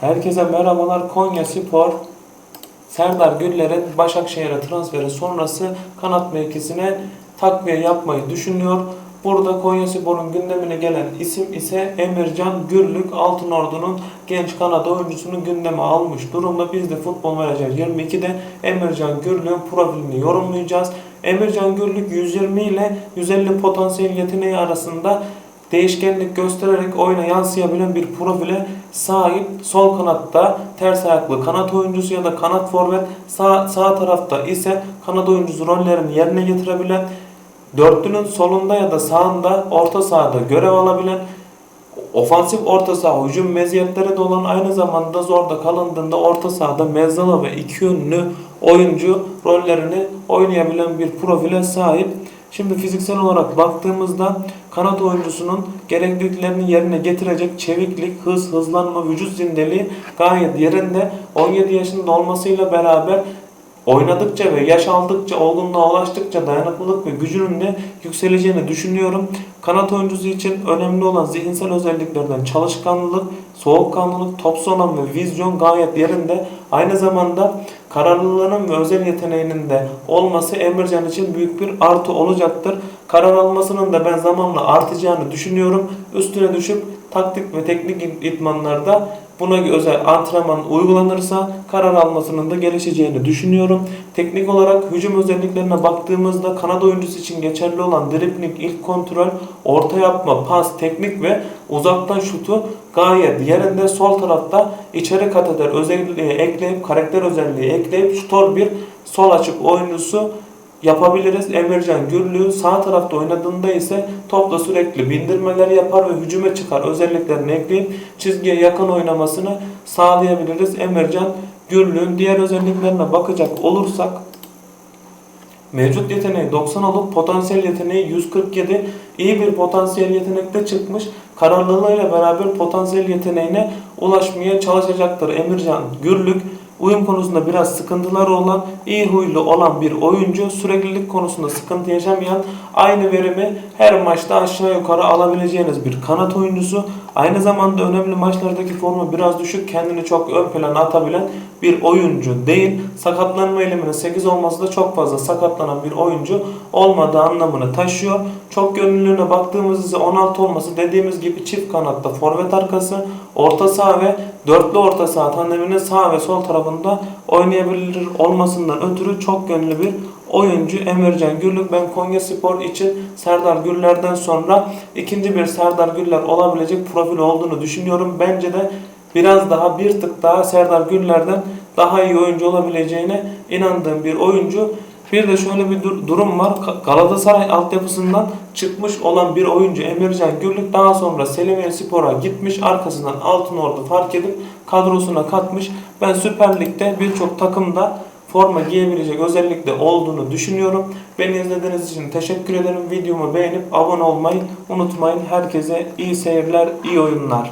Herkese merhabalar. Konya Spor Serdar Güller'in Başakşehir'e transferi sonrası kanat mevkisine takviye yapmayı düşünüyor. Burada Konya Spor'un gündemine gelen isim ise Emircan Gürlük Altınordu'nun genç kanat oyuncusunu gündeme almış durumda. Biz de Futbol Manager 22'de Emircan Gürlük'ün profilini yorumlayacağız. Emircan Gürlük 120 ile 150 potansiyel yeteneği arasında değişkenlik göstererek oyuna yansıyabilen bir profile sahip. Sol kanatta ters ayaklı kanat oyuncusu ya da kanat forvet, sağ, sağ tarafta ise kanat oyuncusu rollerini yerine getirebilen, dörtlünün solunda ya da sağında orta sahada görev alabilen, ofansif orta saha hücum meziyetleri de olan aynı zamanda zorda kalındığında orta sahada mezzalı ve iki yönlü oyuncu rollerini oynayabilen bir profile sahip. Şimdi fiziksel olarak baktığımızda kanat oyuncusunun gerekliliklerini yerine getirecek çeviklik, hız, hızlanma, vücut zindeliği gayet yerinde. 17 yaşında olmasıyla beraber oynadıkça ve yaş aldıkça, olgunluğa ulaştıkça dayanıklılık ve gücünün de yükseleceğini düşünüyorum. Kanat oyuncusu için önemli olan zihinsel özelliklerden çalışkanlılık, soğukkanlılık, top sonan ve vizyon gayet yerinde. Aynı zamanda kararlılığının ve özel yeteneğinin de olması Emircan için büyük bir artı olacaktır. Karar almasının da ben zamanla artacağını düşünüyorum. Üstüne düşüp taktik ve teknik idmanlarda buna özel antrenman uygulanırsa karar almasının da gelişeceğini düşünüyorum. Teknik olarak hücum özelliklerine baktığımızda kanat oyuncusu için geçerli olan dribling, ilk kontrol, orta yapma, pas, teknik ve uzaktan şutu gayet yerinde. Sol tarafta içeri kat eder özelliği ekleyip karakter özelliği ekleyip şutör bir sol açık oyuncusu yapabiliriz. Emircan Gürlü sağ tarafta oynadığında ise topla sürekli bindirmeler yapar ve hücuma çıkar özelliklerini ekleyip çizgiye yakın oynamasını sağlayabiliriz. Emircan Gürlü'nün diğer özelliklerine bakacak olursak Mevcut yeteneği 90 olup potansiyel yeteneği 147. İyi bir potansiyel yetenekte çıkmış. Kararlılığıyla beraber potansiyel yeteneğine ulaşmaya çalışacaktır Emircan Gürlük. Uyum konusunda biraz sıkıntıları olan, iyi huylu olan bir oyuncu, süreklilik konusunda sıkıntı yaşamayan, aynı verimi her maçta aşağı yukarı alabileceğiniz bir kanat oyuncusu. Aynı zamanda önemli maçlardaki formu biraz düşük, kendini çok ön plana atabilen bir oyuncu değil. Sakatlanma eğiliminin 8 olması da çok fazla sakatlanan bir oyuncu olmadığı anlamını taşıyor. Çok gönüllülüğüne baktığımız ise 16 olması dediğimiz gibi çift kanatta forvet arkası, orta saha ve dörtlü orta saha tandeminin sağ ve sol tarafında oynayabilir olmasından ötürü çok gönüllü bir oyuncu Emircan Gürlük. Ben Konya Spor için Serdar Güller'den sonra ikinci bir Serdar Güller olabilecek profil olduğunu düşünüyorum. Bence de biraz daha bir tık daha Serdar Güller'den daha iyi oyuncu olabileceğine inandığım bir oyuncu. Bir de şöyle bir dur- durum var. Galatasaray altyapısından çıkmış olan bir oyuncu Emircan Gürlük daha sonra Selimiye Spor'a gitmiş. Arkasından Altınordu fark edip kadrosuna katmış. Ben Süper Lig'de birçok takımda forma giyebilecek özellikle olduğunu düşünüyorum. Beni izlediğiniz için teşekkür ederim. Videomu beğenip abone olmayı unutmayın. Herkese iyi seyirler, iyi oyunlar.